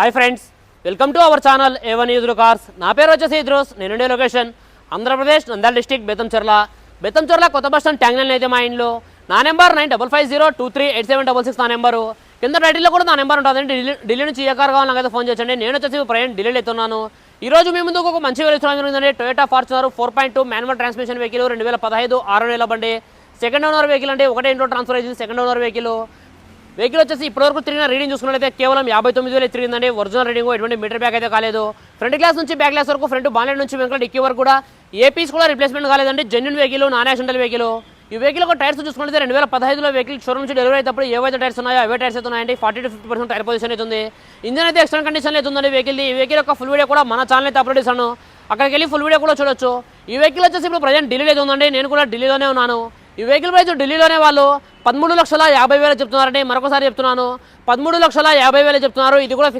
Hi friends welcome to our channel A1 used cars నా పేరు వచ్చేసి ఇద్రోస్ నేనుండే లొకేషన్ ఆంధ్రప్రదేశ్ నంద్యాల డిస్టిక్ బెతంచెర్ల బెతంచెర్ల కొత్త బస్ స్టాండ్ ట్యాంగ్నల్ అయితే మా ఇంట్లో నా number nine double five zero two three eight seven double six నా నెంబరు కింద టైటిల్లో కూడా నా నెంబర్ ఉంటుంది. ఢిల్లీ ఢిల్లీ నుంచి ఏ కార్ కావాలి నాకైతే ఫోన్ చేయండి. నేను వచ్చేసి ప్రయాణం ఢిల్లీలో ఎత్తున్నాను. ఈ రోజు మీ ముందుకు ఒక మంచి వెలుస్తున్నాం జరిగిందండి Toyota Fortuner four point two manual transmission vehicle రెండు వేల పదహైదు ఆరు వేల బండి. సెకండ్ ఓనర్ వెహికల్ అంటే ఒకటే ఇంట్లో ట్రాన్స్ఫర్ అయింది సెకండ్ ఓనర్ వెహికల్ వెహికల్ వచ్చేసి ఇప్పటివరకు తిరిగిన రీడింగ్ చూసుకున్నట్లయితే కేవలం యాభై తొమ్మిది వేలు తిరిగిందండి. ఒరిజినల్ రీడింగ్ ఎటువంటి మీటర్ బ్యాక్ అయితే కాలేదు. ఫ్రంట్ గ్లాస్ నుంచి బ్యాక్ గ్లాస్ వరకు ఫ్రంట్ బానెట్ నుంచి వెంకట డిక్కీ వరకు కూడా ఏ పీస్ కూడా రిప్లేస్మెంట్ కాలేదండి. Genuine vehicle non accidental vehicle ఈ వెహికల్ ఒక టైర్స్ చూసుకుంటే రెండు వేల పదహైదులో వెహికల్ షోరూమ్ నుంచి డెలివరీ అయినప్పుడు ఏవైతే టైర్స్ ఉన్నాయో అవే టైర్స్ అయితే ఉన్నాయండి forty to fifty percent tyre position అయితే ఉంది. ఇంజన్ అయితే ఎక్స్ట్రా కండిషన్ అయితే వెహికల్ ఈ వెహికల్ యొక్క ఫుల్ వీడియో కూడా మన ఛానల్ అయితే అప్లోడ్ చేశాను. అక్కడికి వెళ్ళి ఫుల్ వీడియో కూడా చూడొచ్చు. ఈ వెహికల్ వచ్చేసి ఇప్పుడు ప్రజెంట్ ఢిల్లీలో ఉందండి. నేను కూడా ఢిల్లీలోనే ఉన్నాను. ఈ వెహికల్ ప్రైస్ ఢిల్లీలోనే వాళ్ళు పదమూడు లక్షల యాభై వేలు చెప్తున్నారని మరొకసారి చెప్తున్నాను. పదమూడు లక్షల యాభై వేలు చెప్తున్నారు. ఇది కూడా